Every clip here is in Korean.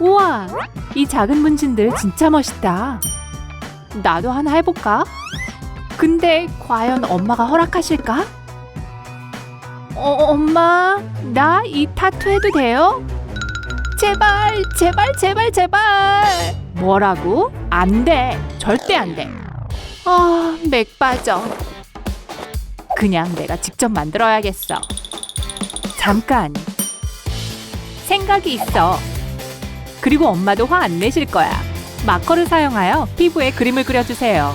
우와, 이 작은 문진들 진짜 멋있다. 나도 하나 해볼까? 근데 과연 엄마가 허락하실까? 어, 엄마, 나 이 타투 해도 돼요? 제발, 제발, 제발, 제발. 뭐라고? 안 돼. 절대 안 돼. 아, 맥 빠져. 그냥 내가 직접 만들어야겠어. 잠깐. 생각이 있어. 그리고 엄마도 화 안 내실 거야. 마커를 사용하여 피부에 그림을 그려주세요.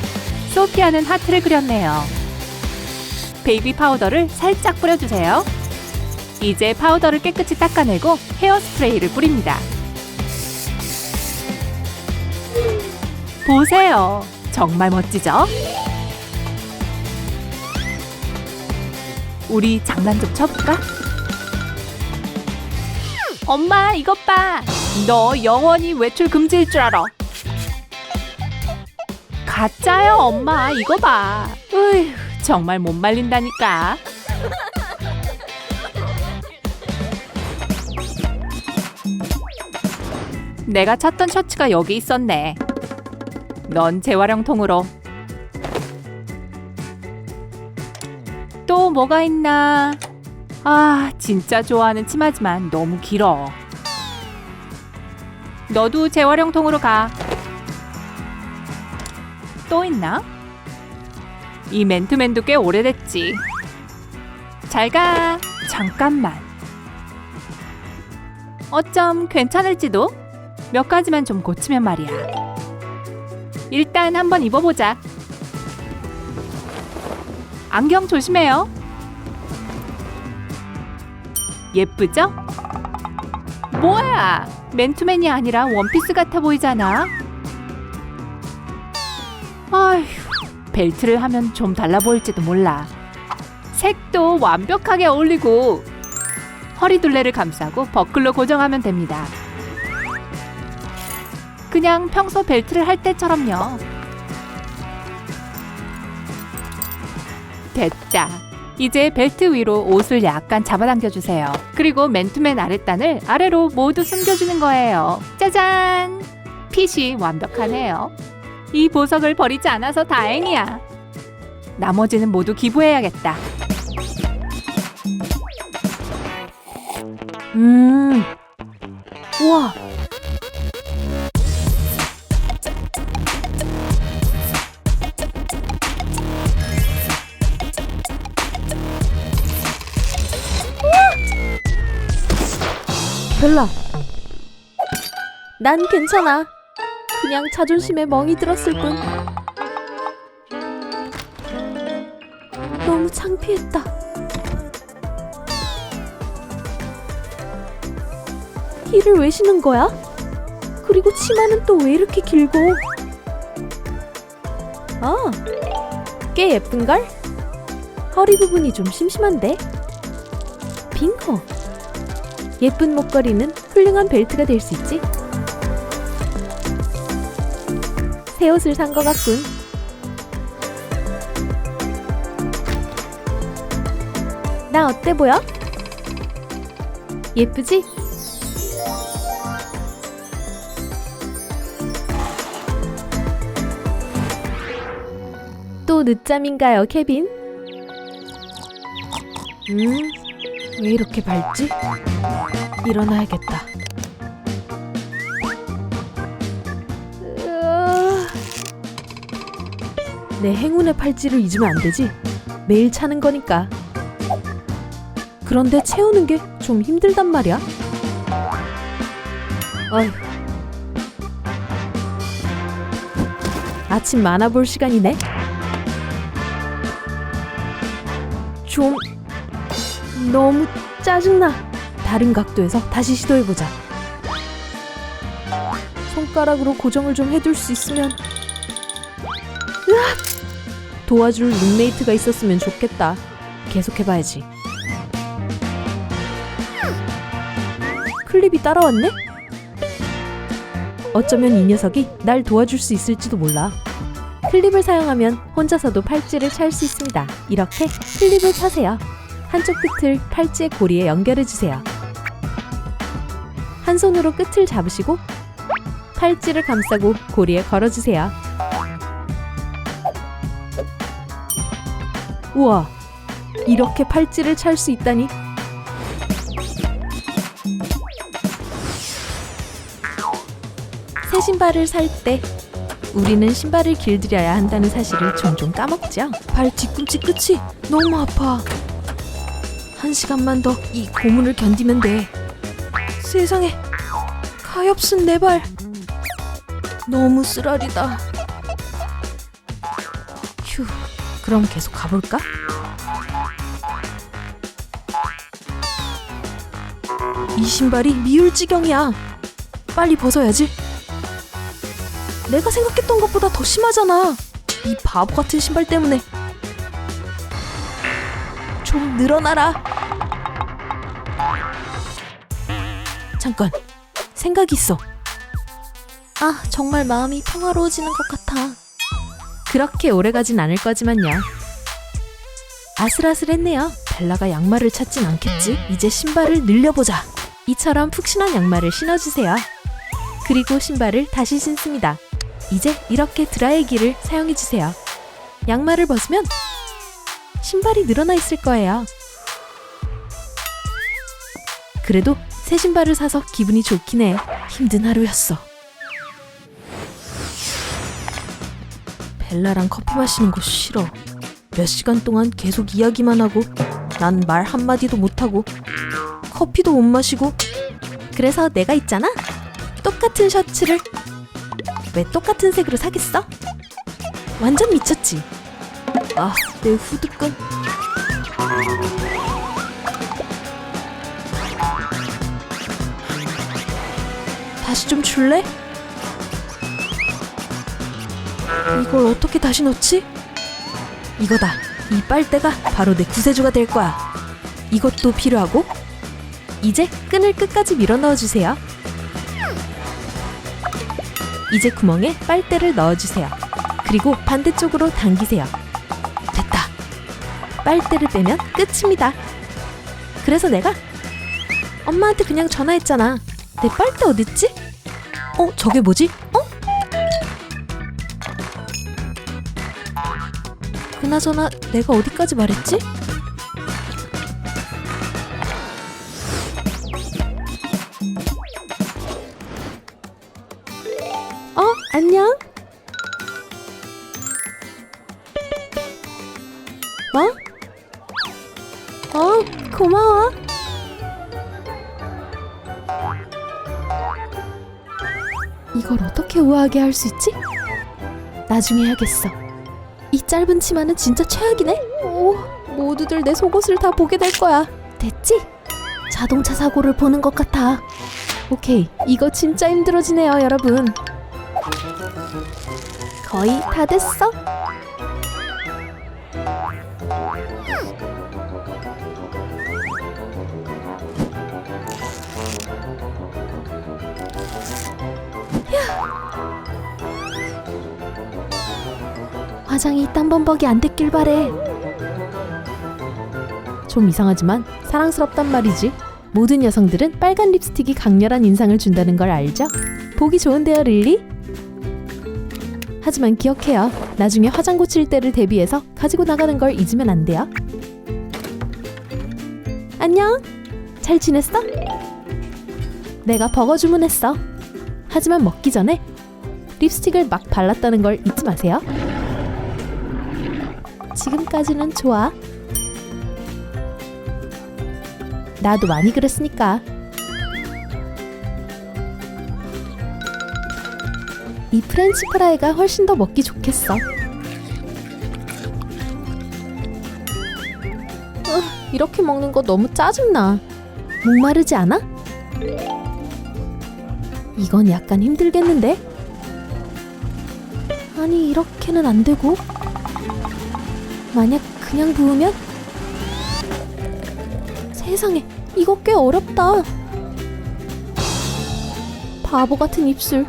소피아는 하트를 그렸네요. 베이비 파우더를 살짝 뿌려주세요. 이제 파우더를 깨끗이 닦아내고 헤어스프레이를 뿌립니다. 보세요. 정말 멋지죠? 우리 장난 좀 쳐볼까? 엄마 이것 봐. 너 영원히 외출 금지일 줄 알아. 가짜요 엄마 이거 봐. 으휴 정말 못 말린다니까. 내가 찾던 셔츠가 여기 있었네. 넌 재활용통으로. 또 뭐가 있나? 아, 진짜 좋아하는 치마지만 너무 길어. 너도 재활용통으로 가. 또 있나? 이 맨투맨도 꽤 오래됐지. 잘 가. 잠깐만. 어쩜 괜찮을지도? 몇 가지만 좀 고치면 말이야. 일단 한번 입어보자. 안경 조심해요. 예쁘죠? 뭐야? 맨투맨이 아니라 원피스 같아 보이잖아. 아휴, 벨트를 하면 좀 달라 보일지도 몰라. 색도 완벽하게 어울리고 허리 둘레를 감싸고 버클로 고정하면 됩니다. 그냥 평소 벨트를 할 때처럼요. 됐다. 이제 벨트 위로 옷을 약간 잡아당겨 주세요. 그리고 맨투맨 아랫단을 아래로 모두 숨겨주는 거예요. 짜잔! 핏이 완벽하네요. 이 보석을 버리지 않아서 다행이야. 나머지는 모두 기부해야겠다. 음. 우와. 벨라. 난 괜찮아. 그냥 자존심에 멍이 들었을 뿐. 너무 창피했다. 힐을 왜 신은 거야? 그리고 치마는 또 왜 이렇게 길고? 아, 꽤 예쁜걸? 허리 부분이 좀 심심한데? 빙고. 예쁜 목걸이는 훌륭한 벨트가 될 수 있지. 새 옷을 산 것 같군. 나 어때 보여? 예쁘지? 또 늦잠인가요, 케빈? 음, 왜 이렇게 밝지? 일어나야겠다. 내 행운의 팔찌를 잊으면 안 되지. 매일 차는 거니까. 그런데 채우는 게 좀 힘들단 말이야. 어휴. 아침 만화 볼 시간이네. 좀 너무 짜증나. 다른 각도에서 다시 시도해보자. 손가락으로 고정을 좀 해둘 수 있으면. 으악! 도와줄 룸메이트가 있었으면 좋겠다. 계속해봐야지. 클립이 따라왔네? 어쩌면 이 녀석이 날 도와줄 수 있을지도 몰라. 클립을 사용하면 혼자서도 팔찌를 찰 수 있습니다. 이렇게 클립을 차세요. 한쪽 끝을 팔찌의 고리에 연결해 주세요. 한 손으로 끝을 잡으시고 팔찌를 감싸고 고리에 걸어 주세요. 우와, 이렇게 팔찌를 찰 수 있다니. 새 신발을 살 때 우리는 신발을 길들여야 한다는 사실을 종종 까먹죠. 발 뒤꿈치 끝이 너무 아파. 한 시간만 더 이 고문을 견디면 돼. 세상에, 가엾은 내 발. 너무 쓰라리다. 휴, 그럼 계속 가볼까? 이 신발이 미울 지경이야. 빨리 벗어야지. 내가 생각했던 것보다 더 심하잖아. 이 바보 같은 신발 때문에. 좀 늘어나라. 잠깐, 생각이 있어. 아, 정말 마음이 평화로워지는 것 같아. 그렇게 오래 가진 않을 거지만요. 아슬아슬했네요. 벨라가 양말을 찾진 않겠지. 이제 신발을 늘려보자. 이처럼 푹신한 양말을 신어주세요. 그리고 신발을 다시 신습니다. 이제 이렇게 드라이기를 사용해주세요. 양말을 벗으면 신발이 늘어나 있을 거예요. 그래도 새 신발을 사서 기분이 좋긴 해. 힘든 하루였어. 벨라랑 커피 마시는 거 싫어. 몇 시간 동안 계속 이야기만 하고 난 말 한마디도 못하고 커피도 못 마시고 그래서 내가 있잖아. 똑같은 셔츠를 왜 똑같은 색으로 사겠어? 완전 미쳤지. 아, 내 후드끈. 다시 좀 줄래? 이걸 어떻게 다시 넣지? 이거다. 이 빨대가 바로 내 구세주가 될 거야. 이것도 필요하고 이제 끈을 끝까지 밀어 넣어 주세요. 이제 구멍에 빨대를 넣어 주세요. 그리고 반대쪽으로 당기세요. 됐다. 빨대를 빼면 끝입니다. 그래서 내가 엄마한테 그냥 전화했잖아. 내 빨대 어딨지? 어, 저게 뭐지? 어? 그나저나 내가 어디까지 말했지? 어, 안녕? 뭐? 어, 고마워. 우아하게 할 수 있지? 나중에 해야겠어. 이 짧은 치마는 진짜 최악이네. 오, 모두들 내 속옷을 다 보게 될 거야. 됐지? 자동차 사고를 보는 것 같아. 오케이, 이거 진짜 힘들어지네요, 여러분. 거의 다 됐어. 화장이 땀범벅이 안 됐길 바래. 좀 이상하지만 사랑스럽단 말이지. 모든 여성들은 빨간 립스틱이 강렬한 인상을 준다는 걸 알죠? 보기 좋은데요, 릴리? 하지만 기억해요. 나중에 화장 고칠 때를 대비해서 가지고 나가는 걸 잊으면 안 돼요. 안녕. 잘 지냈어? 내가 버거 주문했어. 하지만 먹기 전에 립스틱을 막 발랐다는 걸 잊지 마세요. 지금까지는 좋아. 나도 많이 그랬으니까. 이 프렌치 프라이가 훨씬 더 먹기 좋겠어. 어, 이렇게 먹는 거 너무 짜증나. 목마르지 않아? 이건 약간 힘들겠는데? 아니, 이렇게는 안 되고. 만약 그냥 부으면? 세상에, 이거 꽤 어렵다. 바보 같은 입술.